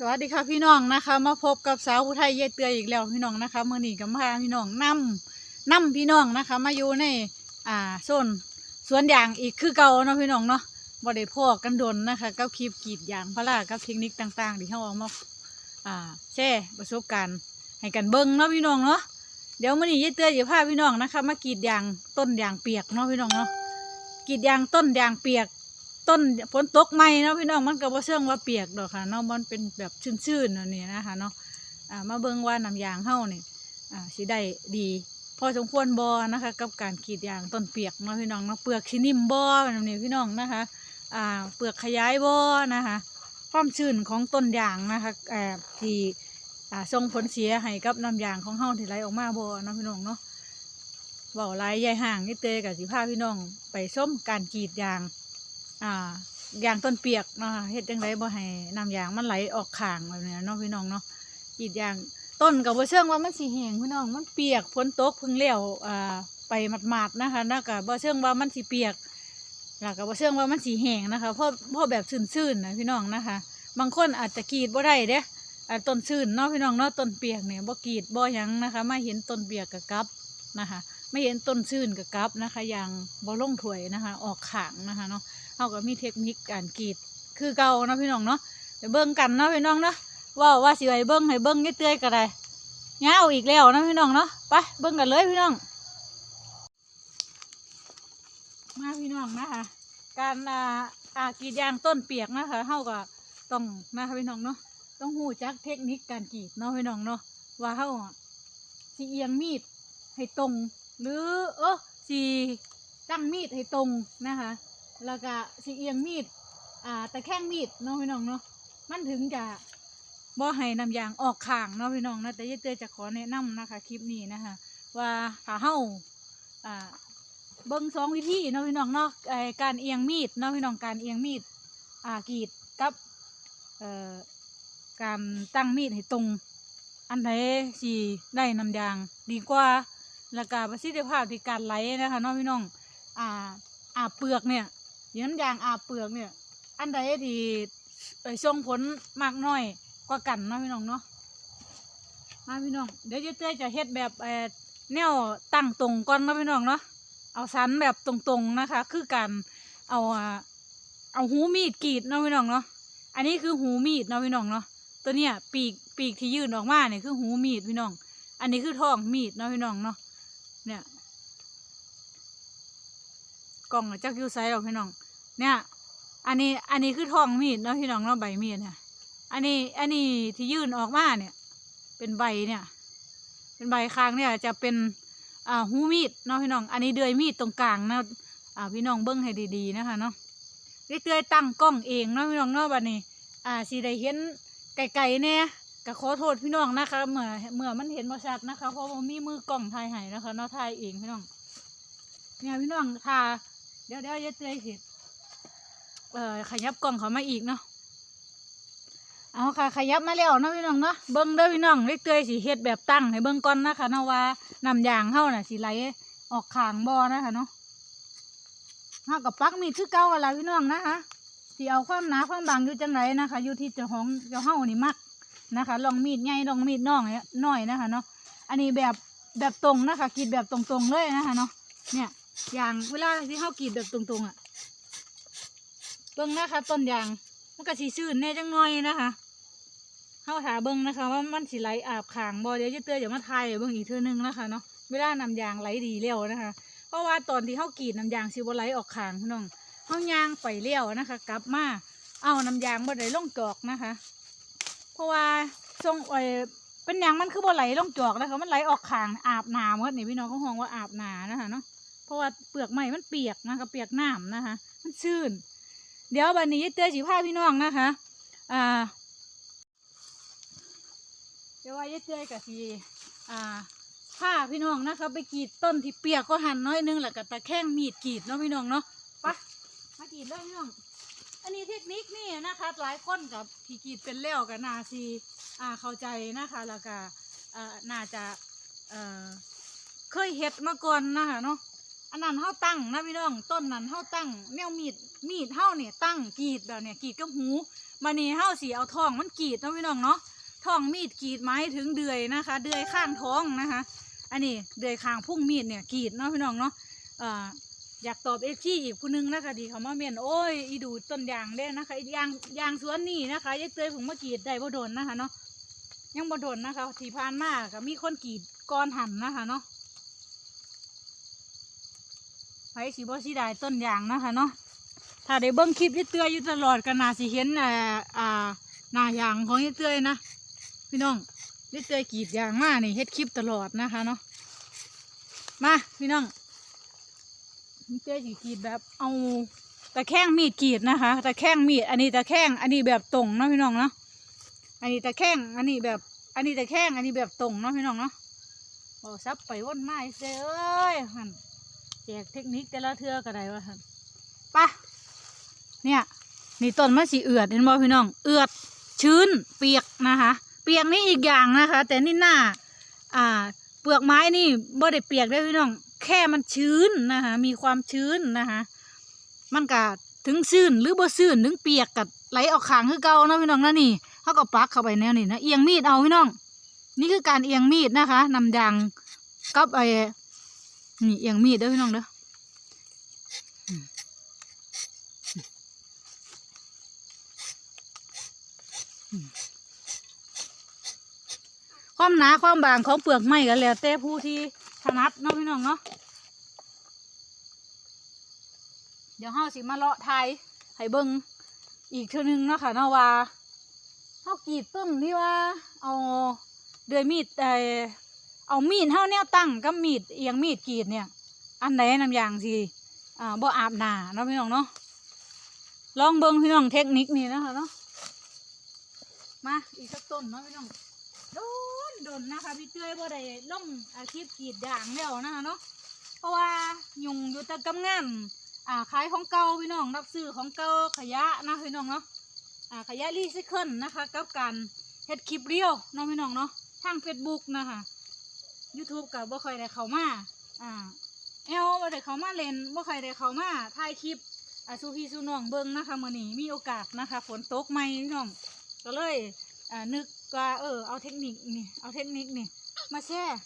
สวัสดีค่ะพี่น้องนะคะ มาพบกับสาวผู้ไทยเยายเตืออีกแล้วพี่น้องนะคะเมื่อนี้กับพาพี่น้องนำนำพี่น้องนะคะ มาอยู่ในอ่าโซนสวนยางอีกคือเก่าเนาะพี่น้องเนาะบ่ได้พอกันดนนะคะกับคลิปกรีดยางพารากับเทคนิคต่างๆที่เขาเอามาอ่าแชร์ประสบการณ์ให้กันเบิ้งเนาะพี่น้องเนาะเดี๋ยวเมื่อนี้ยายเตือจะพาพี่น้องนะคะ มากรีดยางต้นยางเปียกเนาะพี่น้องเนาะกรีดยางต้นยางเปียก ต้นฝนตกใหม่เนาะพี่น้องมันก็บ่เชื่องว่าเปียกดอกค่ะเนาะมันเป็นแบบชื้นๆเนาะนี่นะคะเนาะอ่ามาเบิ่งว่าน้ำยางเฮานี่อ่าสิได้ดี พอสมควรบ่นะคะ กับการกรีดยางต้นเปียกเนาะพี่น้องเนาะเปลือกสินิ่มบ่แบบนี้พี่น้องนะคะอ่าเปลือกขยายบ่นะคะ ความชื้นของต้นยางนะคะแอบที่อ่าส่งผลเสียให้กับน้ำยางของเฮาที่ไหลออกมาบ่เนาะพี่น้องเนาะเว้าหลายายห่างนี่เตยกับสิพาพี่น้อง ไปชมการกรีดยาง อ่ายางต้นเปียกเนาะเฮ็ดจังไดบ่ให้น้ำยางมันไหลออกข้างแบบนี้เนาะพี่น้องเนาะกรีดยางต้นก็บ่เชิงว่ามันสิแห้งพี่น้อง มันเปียกฝนตกเพิ่งแล้วอ่าไปหมาดๆนะคะแล้วก็บ่เชิงว่ามันสิเปียกแล้วก็บ่เชิงว่ามันสิแห้งนะคะเพราะเพราะแบบชื้นๆนะพี่น้องนะคะ บางคนอาจจะกรีดบ่ได้เด้อต้นชื้นเนาะพี่น้องเนาะต้นเปียกเนี่ยบ่กรีดบ่หยังนะคะ มาเห็นต้นเปียกก็กลับ นะคะ ไม่เห็นต้นชื้นก็กลับนะคะยางบ่ลงถวยนะคะ ออกขางนะคะเนาะเขาก็มีเทคนิคการกรีดคือเก่าเนาะพี่น้องเนาะไปเบิ่งกันเนาะพี่น้องเนาะว่าว่าสิไปเบิ่งให้เบิ่งเตื้อยก็ได้เงาอีกแล้วเนาะพี่น้องเนาะไปเบิ่งกันเลยพี่น้อง มาพี่น้องนะคะการอ่าอ่ากรีดยางต้นเปียกนะคะเฮาก็ต้องนะคะพี่น้องเนาะต้องหูจักเทคนิคการกรีดเนาะพี่น้องเนาะว่าเฮาสิเอียงมีด ให้ตรง หรือเออสิตั้งมีดให้ตรงนะคะ แล้วก็สิเอียงมีดอ่าแต่แข้งมีดเนาะพี่น้องเนาะมันถึงจะบ่ให้น้ำยางออกข้างเนาะพี่น้องนะแต่ยายเตยจะขอแนะนำนะคะคลิปนี้นะคะ ว่าถ้าเฮาอ่าเบิ่งสองวิธีเนาะพี่น้องเนาะการเอียงมีดเนาะพี่น้องการเอียงมีดอ่ากรีดกับเอ่อการตั้งมีดให้ตรง อันไหนสิได้น้ำยางดีกว่า แล้วก็ประสิทธิภาพในการไหลนะคะเนาะพี่น้องอ่าอาเปลือกเนี่ยเดี๋ยน้ำยางอาเปลือกเนี่ย อันใดที่เอ่ยส่งผลมากน้อยกว่ากันเนาะพี่น้องเนาะมาพี่น้องเดี๋ยวเจ๊เต้ยจะเฮ็ดแบบเอ่อแนวตั้งตรงก่อนเนาะพี่น้องเนาะเอาสันแบบตรงๆนะคะ คือการเอาเอาหูมีดกรีดเนาะพี่น้องเนาะอันนี้คือหูมีดเนาะพี่น้องเนาะตัวเนี้ยปีกปีกที่ยื่นออกมาเนี่ยคือหูมีดพี่น้อง อันนี้คือท้องมีดเนาะพี่น้องเนาะ เนี่ยกล่องจักยูไซด์หรอกพี่น้อง เนี่ย อันนี้อันนี้คือทองมีดเนาะพี่น้องเนาะใบมีดเนี่ยอันนี้อันนี้ที่ยื่นออกมาเนี่ย เป็นใบเนี่ย เป็นใบคางเนี่ยจะเป็นอ่าหูมีดเนาะพี่น้อง อันนี้เดือยมีดตรงกลางนะอ่าพี่น้องเบิ้งให้ดีๆนะคะเนาะได้เตยตั้งกล้องเองเนาะพี่น้องเนาะบัดนี้ อ่าสิได้เห็นไกลๆเนี่ย ก็ขอโทษพี่น้องนะคะเมื่อเมื่อมันเห็นบ่ชัดนะคะเพราะว่ามีมือกล้องถ่ายให้นะคะเนาะถ่ายเองพี่น้องเนี่ยพี่น้องทาเดี๋ยวเดี๋ยวจะเตยสิเอ่อขยับกล่องเขามาอีกเนาะเอาค่ะขยับมาแล้วเนาะพี่น้องเนาะเบิ้งเด้อพี่น้องเล็กเตยสิเฮ็ดแบบตั้งให้เบิ้งก่อนนะคะเนาะว่าน้ำยางเฮาน่ะสิไหลออกขางบ่อนะคะเนาะเฮากับปักมีดคือเก่าอะไรพี่น้องนะคะสิเอาความหนาความบางอยู่จังไรนะคะ อยู่ที่เจ้าของเจ้าเฮานี่มัก นะคะลองมีดใหญ่ลองมีดน้องเนี่ยน้อยนะคะเนาะอันนี้แบบแบบตรงนะคะกรีดแบบตรงๆเลยนะคะเนาะเนี่ยยางเวลาที่เขากรีดแบบตรงๆอะเบิ้งนะคะต้นยางมันก็สีชื้นแน่จังหน่อยนะคะเข้าถาเบิ้งนะคะ ว่ามันสีไหลอาบขางบอเดี๋ยวจะเตือนอย่ามาทายเบิ้งอีกเทื่อนึงนะคะเนาะเวลานำยางไหลดีเร็วนะคะ เพราะว่าตอนที่เขากรีดน้ำยางสิบไหลออกขางน้องเขายางไปเลี้ยวนะคะ กลับมาเอาน้ำยางบ่ได้ล่องจอกนะคะ เพราะว่าทรงเออเป็นยางมันคือบ่ไหลลงจอกนะคะมันไหลออกขางอาบน้ำเมื่อนี่พี่น้องเขาห้องว่าอาบน้ำนะคะเนาะเพราะว่าเปลือกไม้มันเปียกนะคะเปียกน้ำนะคะ มันชื้น เดี๋ยวบันนี้เตือนสีผ้าพี่น้องนะคะอ่าเดี๋ยวว่ายายเตือนกับสีอ่าผ้าพี่น้องนะคะไปกรีดต้นที่เปียกก็หั่นน้อยนึงแหล้วก็ตะแคงมีดกรีดเนาะพี่น้องเนาะไปมากรีดเลยพี่น้อง อันนี้เทคนิคนี่นะคะหลายคนกับที่กรีดเป็นแล้วกับนาซีอ่าเข้าใจนะคะแล้วก็อ่าน่าจะเอ่อเคยเฮ็ดมาก่อนนะคะเนาะอันนั้นเฮาตั้งนะพี่น้องต้นนั้นเฮาตั้งแนวมีดมีดเฮาเนี่ยตั้งกรีดแบบเนี่ยกรีดกับหูมานี่เฮาสิเอาทองมันกรีดนาะพี่น้องเนาะทองมีดกรีดไม้ถึงเดือยนะคะ เดือยข้างท้องนะคะ อันนี้เดือยข้างพุ่งมีดเนี่ยกรีดเนาะพี่น้องเนาะเอ่อ อยากตอบเอฟซีอีกผู้หนึงนะคะดีเขามาเมียนโอ้ยอีดูต้นยางเด้นะคะยางยางสวนนี่นะคะยายเตยผมมากรีดได้บ่โดนนะคะเนาะยังบ่โดนนะคะที่ผ่านมาก็มีคนกรีดก้อนหันนะคะเนาะไผสีบอสีได้ต้นยางนะคะเนาะถ้าได้เบิ้งคลิปยี่เตือยอยู่ตลอดก็น่าสิเห็นอ่ออ่าหน้ายางของยี่เตือยนะพี่น้องยี่เตือยกรีดยางมากนี่เฮ็ดคลิปตลอดนะคะเนาะมาพี่น้อง เตือยสิกรีดแบบเอาตะแคงมีดกรีดนะคะตะแคงมีด อันนี้ตะแคงอันนี้แบบตรงเนาะพี่น้องเนาะอันนี้ตะแคงอันนี้แบบ อันนี้ตะแคงอันนี้แบบตรงเนาะพี่น้องเนาะโอ้ซับไปวนไมาอีเด้อเอ้ยหันแจกเทคนิคแต่ละเทือก็ได้ว่าครับปะเนี่ยนี่ต้นมะสีเอือดเห็นบ่พี่น้อง เอือดชื้นเปียกนะคะ เปียกนี่อีกอย่างนะคะ แต่นี่หน้า อ่า เปลือกไม้นี่บ่ได้เปียกได้พี่น้อง แค่มันชื้นนะคะมีความชื้นนะคะมันก็ถึงซื่นหรือบ่ซื่นถึงเปียกกัดไหลออกขางคือเก่านะพี่น้องนะนี่เขาก็ปักเข้าไปแนวนี้นะเอียงมีดเอาพี่น้อง นี่คือการเอียงมีดนะคะนำยางกับไอ้นี่เอียงมีดเด้อพี่น้องเด้ออืมอืมความหนาความบางของเปลือกไม้ก็แล้วแต่ผู้ที่ ถนัดเนาะพี่น้องเนาะเดี๋ยวเฮาสิมาเลาะไทยให้เบิ่งอีกเทื่อนึงเนาะค่ะเนาะว่าเฮากรีดต้นที่ว่า เอาเดือยมีดเออเอามีดเฮาแนวตั้งกับมีดเอียงมีดกรีดเนี่ย อันไหนน้ำยางสิอ่าบ่อาบหนาเนาะพี่น้องเนาะลองเบิ่งพี่น้องเทคนิคนี้นะคะเนาะมาอีกสักต้นเนาะพี่น้อง โดนโดนนะคะพี่เต้ยบ่ได้ลงอาชีพกรีดยางแล้วนะคะเนาะเพราะว่ายุงอยู่แต่กำงานอ่าขายของเก่าพี่น้องรับซื้อของเก่าขยะนะพี่น้องเนาะอ่าขยะรีไซเคิลนะคะกับการเฮ็ดคลิปเรียวเนาะพี่น้องเนาะทาง Facebook นะคะ YouTube กับบ่ค่อยได้เข้ามาอ่าเอลบ่ได้เขามาเล่นบ่ใครได้เขามาถ่ายคลิปอ่าสู่พี่สู่น้องเบิ่งนะคะมื้อนี้มีโอกาสนะคะ ฝนตกใหม่พี่น้องก็เลยอ่านึก ว่าเออเอาเทคนิคนี่เอาเทคนิคนี่มาแชร์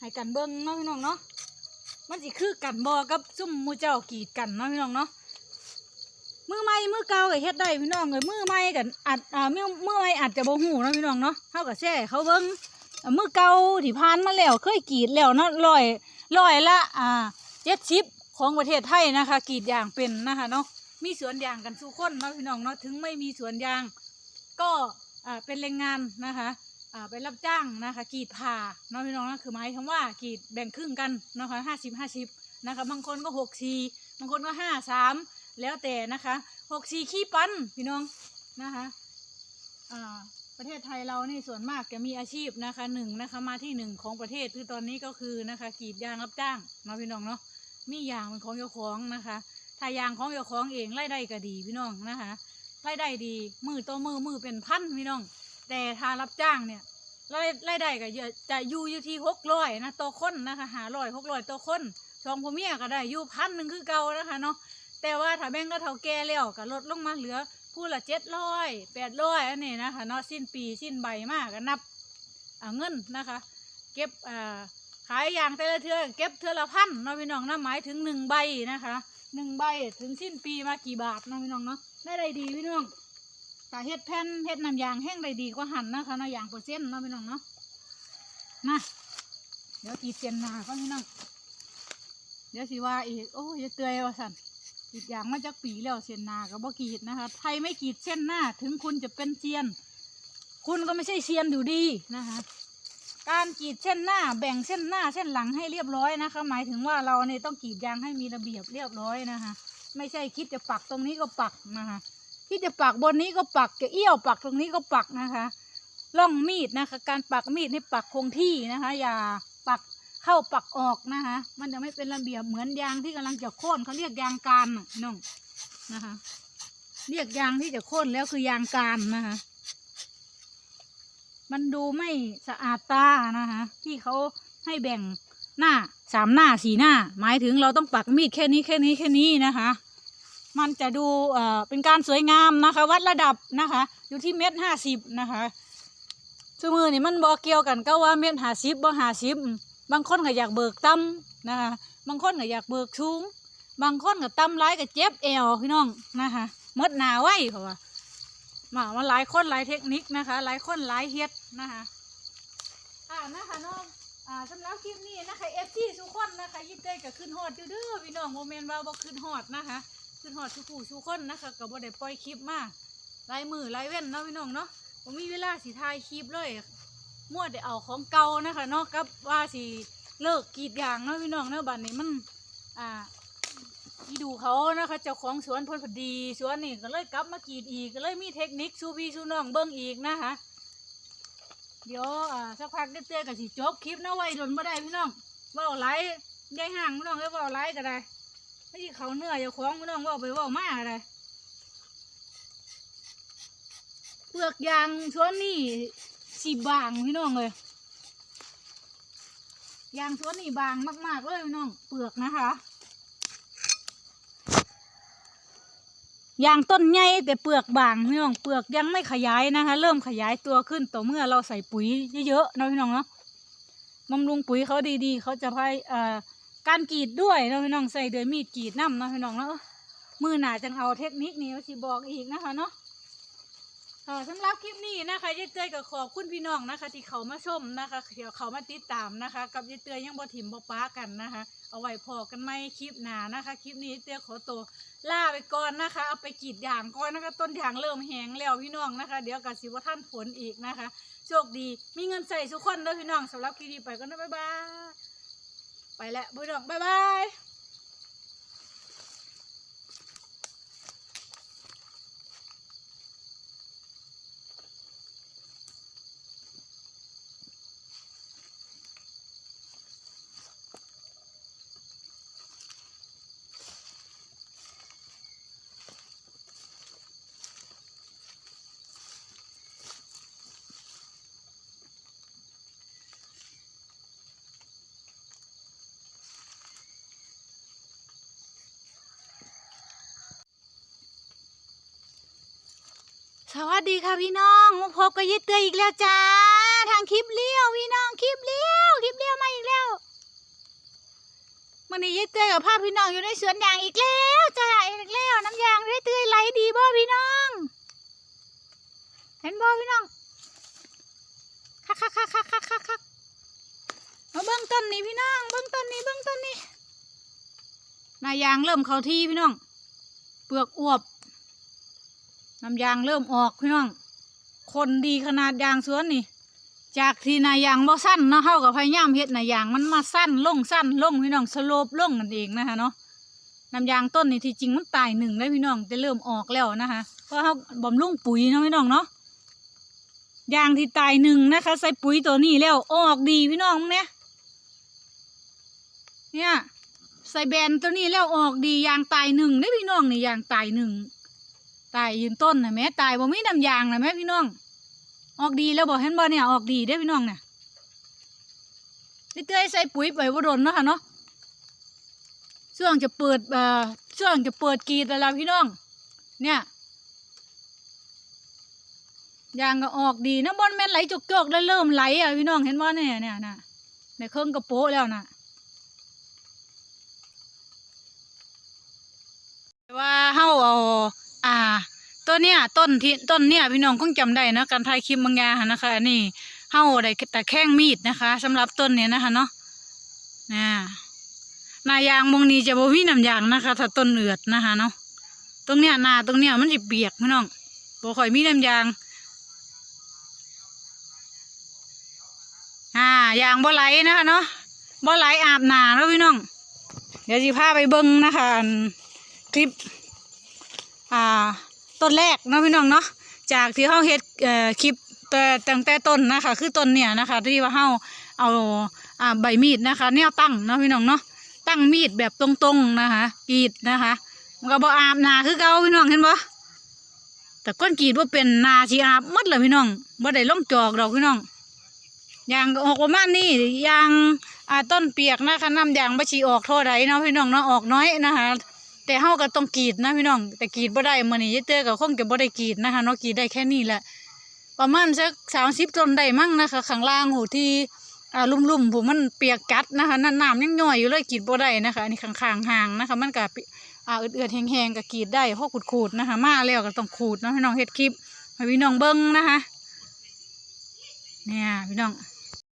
ให้กันเบิ่งเนาะพี่น้องเนาะมันสิคือกันบ่กับซุ่มมูเจ้ากีดกันเนาะพี่น้องเนาะมือใหม่มือเก่าก็เฮ็ดได้พี่น้องเอ้ยมือใหม่กันอาจอ่ามือมือใหม่อาจจะบ่ฮู้เนาะพี่น้องเนาะเฮาก็แชร์ให้เขาเบิ่งมือเก่าที่ผ่านมาแล้วเคยกีดแล้วเนาะร้อยร้อยละอ่าเจ็ดชิปของประเทศไทยนะคะกีดยางเป็นนะคะเนาะมีสวนยางกันสู่คนเนาะพี่น้องเนาะถึงไม่มีสวนยาง ก็ อ่าเป็นแรงงานนะคะอ่าไปรับจ้างนะคะกรีดผ่าเนาะพี่น้องนะคือหมายคำว่ากรีดแบ่งครึ่งกันนะคะห้าสิบห้าสิบนะคะบางคนก็หกสี่บางคนก็ห้าสามแล้วแต่นะคะหกสี่ขี้ปั้นพี่น้องนะคะอ่าประเทศไทยเรานี่ส่วนมากจะมีอาชีพนะคะหนึ่งนะคะมาที่หนึ่งของประเทศคือตอนนี้ก็คือนะคะกรีดยางรับจ้างเนาะพี่น้องเนาะมียางเป็นของเจ้าของนะคะถ้ายางของเจ้าของเองไล่ได้ก็ดีพี่น้องนะคะ ไล่ได้ดี มือต่อมือมือเป็นพันพี่น้อง แต่ถ้ารับจ้างเนี่ยไล่ไล่ได้ก็จะอยู่อยู่ที่หกร้อยนะต่อคนนะคะหาร้อยหกร้อยต่อคนสองพ่อเมียก็ได้อยู่พันหนึ่งคือเก่านะคะเนาะแต่ว่าถ้าแบ่งก็เท่าแก่แล้วก็ลดลงมาเหลือผู้ละเจ็ดร้อยแปดร้อยอันนี้นะคะเนาะสิ้นปีสิ้นใบมากก็นับเงินนะคะ เก็บขายอย่างแต่ละเทือเก็บเทือละพันเนาะพี่น้องนะหมายถึงหนึ่งใบนะคะหนึ่งใบถึงสิ้นปีมากี่บาทเนาะพี่น้องเนาะ ได้ได้ดีพี่น้องแต่เฮ็ดแผ่นเฮ็ดน้ำยางแห้งได้ดีกว่าหั่นนะคะนาะยางเปอร์เซ็นต์เนาะพี่น้องเนาะมาเดี๋ยวตีเตียนนาก็พี่น้องเดี๋ยวสิว่าอีกโอ้ยอย่าเตยว่าสันกรีดยางมาจากปีแล้วเส้นนากับบ่กีดนะคะไทยไม่กีดเส้นหน้า ถึงคุณจะเป็นเซียน คุณก็ไม่ใช่เซียนอยู่ดีนะคะการกรีดเส้นหน้าแบ่งเส้นหน้าเส้นหลังให้เรียบร้อยนะคะ หมายถึงว่าเราเนี่ยต้องกรีดยางให้มีระเบียบเรียบร้อยนะคะ ไม่ใช่คิดจะปักตรงนี้ก็ปักนะคะคิดจะปักบนนี้ก็ปักจะเอี้ยวปักตรงนี้ก็ปักนะคะล่องมีดนะคะ การปักมีดให้ปักคงที่นะคะ อย่าปักเข้าปักออกนะคะ มันจะไม่เป็นระเบียบเหมือนยางที่กำลังจะโค่นเขาเรียกยางการน้องนะคะ เรียกยางที่จะโค่นแล้วคือยางการนะคะ มันดูไม่สะอาดตานะคะ ที่เขาให้แบ่ง หน้าสามหน้าสี่หน้า หมายถึงเราต้องปักมีดแค่นี้แค่นี้แค่นี้นะคะ มันจะดูเอ่อเป็นการสวยงามนะคะ วัดระดับนะคะ อยู่ที่เมตรห้าสิบนะคะชั่มือนี่มันบอเกี่ยวกันก็ว่าเมตรห้าสิบบ่ห้าสิบบางคนก็อยากเบิกต่ำนะคะ บางคนก็อยากเบิกสูงบางคนก็ต่ำร้ายก็เจ็บเอวพี่น้องนะคะมดหนาไว้เพราะว่ามามาหลายคนหลายเทคนิคนะคะ หลายคนหลายเฮ็ดนะคะอ่านะคะน้อง อ่าสำหรับคลิปนี้นะคะเอฟซีทุกคนนะคะยินดีกับขึ้นฮอดเด้อพี่น้องโมเมนต์ว่าบ่ขึ้นฮอดนะคะขึ้นฮอดทุกผู้ทุกคนนะคะกับบ่ได้ปล่อยคลิปมาหลายมือลายเว้นเนาะพี่น้องเนาะผมมีเวลาสิถ่ายคลิปเลยมั่วได้เอาของเก่านะคะเนาะกับว่าสิเลิกกีดยางเนาะพี่น้องเนาะบัดนี้มันอ่าที่ดูเขานะคะเจ้าของสวนพลพอดีสวนนี่ก็เลยกลับมากรีดอีกก็เลยมีเทคนิคชูพี่ชูน้องเบิ้งอีกนะคะ เดี๋ยวอ่าสักพักเดี๋ยวเต้ยกับสิจบคลิปนะไว้ดนบ่ได้พี่น้องเว้าไลฟ์ยายห่างพี่น้องเอ้ยเว้าไลฟ์ก็ได้ไม่ใช่เขาเหนื่อยอย่าคล้องพี่น้องเว้าไปเว้ามาก็ได้เปลือกยางส่วนนี้สีบางพี่น้องเลยยางส่วนนี้บางมากๆเลยพี่น้องเปลือกนะคะ ยางต้นใหญ่แต่เปลือกบางพี่น้องเปลือกยังไม่ขยายนะคะ เริ่มขยายตัวขึ้นต่อเมื่อเราใส่ปุ๋ยเยอะๆนะพี่น้องเนาะบำรุงปุ๋ยเขาดีๆ เขาจะพายเอ่อการกรีดด้วยนะพี่น้องใส่เดือยมีดกรีดน้ำนะพี่น้องเนาะมือหนาจังเอาเทคนิคนี้มาสิบอกอีกนะคะเนาะสำหรับคลิปนี้นะคะยายเตยก็ขอบคุณพี่น้องนะคะ ที่เขามาชมนะคะเดี๋ยวเขามาติดตามนะคะ กับยายเตยยังบ่ถิ่มบ่ป้ากันนะคะ เอาไว้พอกันไหมคลิปหน้านะคะ คลิปนี้เตี้ยขอตัวล่าไปก่อนนะคะ เอาไปกรีดยางก่อนนะคะ ต้นยางเริ่มแห้งแล้วพี่น้องนะคะ เดี๋ยวกับสิว่าท่านฝนอีกนะคะ โชคดี มีเงินใส่ทุกคนเด้อพี่น้องสำหรับคลิปนี้ไปก็นะบ๊ายบาย ไปแล้วพี่น้องบ๊ายบาย สวัสดีค่ะพี่น้องมาพบกับยิดเตยอีกแล้วจ้า ทางคลิปเลี้ยวพี่น้องคลิปเลี้ยวคลิปเลี้ยวมาอีกแล้ววันนี้ยิดเตยกับภาพพี่น้องอยู่ในสวนยางอีกแล้วจ้าอีกแล้วน้ำยางยิดเตยไหลดีบ่พี่น้อง เห็นบ่พี่น้องคักคักคักคักคักคักคักมาเบื้องต้นนี้พี่น้องเบื้องต้นนี้เบื้องต้นนี้นายางเริ่มเข้าที่พี่น้อง เปลือกอวบ น้ำยางเริ่มออกพี่น้อง คนดีขนาดยางสวนนี่ จากที่นายางบ่สั้นเนาะเท่ากับพยายามเฮ็ดนายางมันมาสั้นลงสั้นลงพี่น้องสโลปลงนั่นเองนะคะเนาะน้ำยางต้นนี่ที่จริงมันตายหนึ่งแล้วพี่น้องแต่เริ่มออกแล้วนะคะเพราะเขาบำรุงปุ๋ยเนาะพี่น้องเนาะยางที่ตายหนึ่งนะคะ ใส่ปุ๋ยตัวนี้แล้วออกดีพี่น้องเนี่ยเนี่ยใส่แบนตัวนี้แล้วออกดียางตายหนึ่งได้พี่น้องนี่ยางตายหนึ่ง ตายยืนต้นนะแม่ตายบ่มีน้ำยางนะแม่พี่น้อง ออกดีแล้วบอกเห็นบ่เนี่ยออกดีได้พี่น้องเนี่ยเตื้อยใส่ปุ๋ยไปบ่โดนเนาะค่ะเนาะช่วงจะเปิดเอ่อช่วงจะเปิดกีดแล้วพี่น้อง เนี่ยยางก็ออกดีน้ำบอลแม่นไหลจกๆแล้วเริ่มไหลอะพี่น้องเห็นบ่เนี่ยเนี่ยนะในเครื่องกระโปะแล้วน่ะ ว่าเฮาเอาอ่าตัว เนี้ยต้นที่ต้นเนี้ยพี่น้องคงจำได้นะการถ่ายคลิปบางอย่างนะคะอันนี้เฮาได้แต่แข้งมีดนะคะสำหรับต้นเนี้ยนะคะเนาะน่ะนายางมงนี้จะบ่มีน้ำยางนะคะ ถ้าต้นเอือดนะคะเนาะตรงเนี้ยนาตรงเนี้ยมันสิเปียกพี่น้องบ่ค่อยมีน้ำยางอ่ายางบ่ไหลนะคะเนาะบ่ไหลอาบหนาเนาะพี่น้อง เดี๋ยวสิพาไปเบิ่งนะคะคลิป อ่า ต้นแรกเนาะพี่น้องเนาะจากที่เฮาเฮ็ดเอ่อคลิปแต่ตั้งแต่ต้นนะคะ คือต้นเนี่ยนะคะ ที่ว่าเฮาเอาอ่าใบมีดนะคะแนวตั้งเนาะพี่น้องเนาะตั้งมีดแบบตรงๆนะคะกรีดนะคะมันก็บ่อาบนาคือเก่าพี่น้องเห็นบ่แต่ก้นกรีดว่าเป็นนาสิอาบหมดเลยพี่น้องบ่ได้ลงจอกดอกพี่น้องยางออกประมาณนี้ยางอ่าต้นเปียกนะคะน้ำยางบ่ชีออกเท่าใดเนาะพี่น้องเนาะออกน้อยนะคะ แต่เฮาก็ต้องกรีดนะพี่น้อง แต่กรีดบ่ได้มื้อนี้ยายเตื้อก็คงจะบ่ได้กรีดนะคะเนาะกรีดได้แค่นี้แหละ ประมาณสัก30ต้นได้มั้งนะคะข้างล่างโหที่อ่าลุ่มๆผมมันเปียกกัดนะคะนั่นน้ำยังย่อยอยู่เลยกรีดบ่ได้นะคะอันนี้ข้างๆห่างนะคะ มันก็อ่าเอือดๆแห้งๆก็กรีดได้เพราะขูดๆนะคะ มาแล้วก็ต้องขูดเนาะพี่น้องเฮ็ดคลิปให้พี่น้องเบิ่งนะคะ เนี่ยพี่น้อง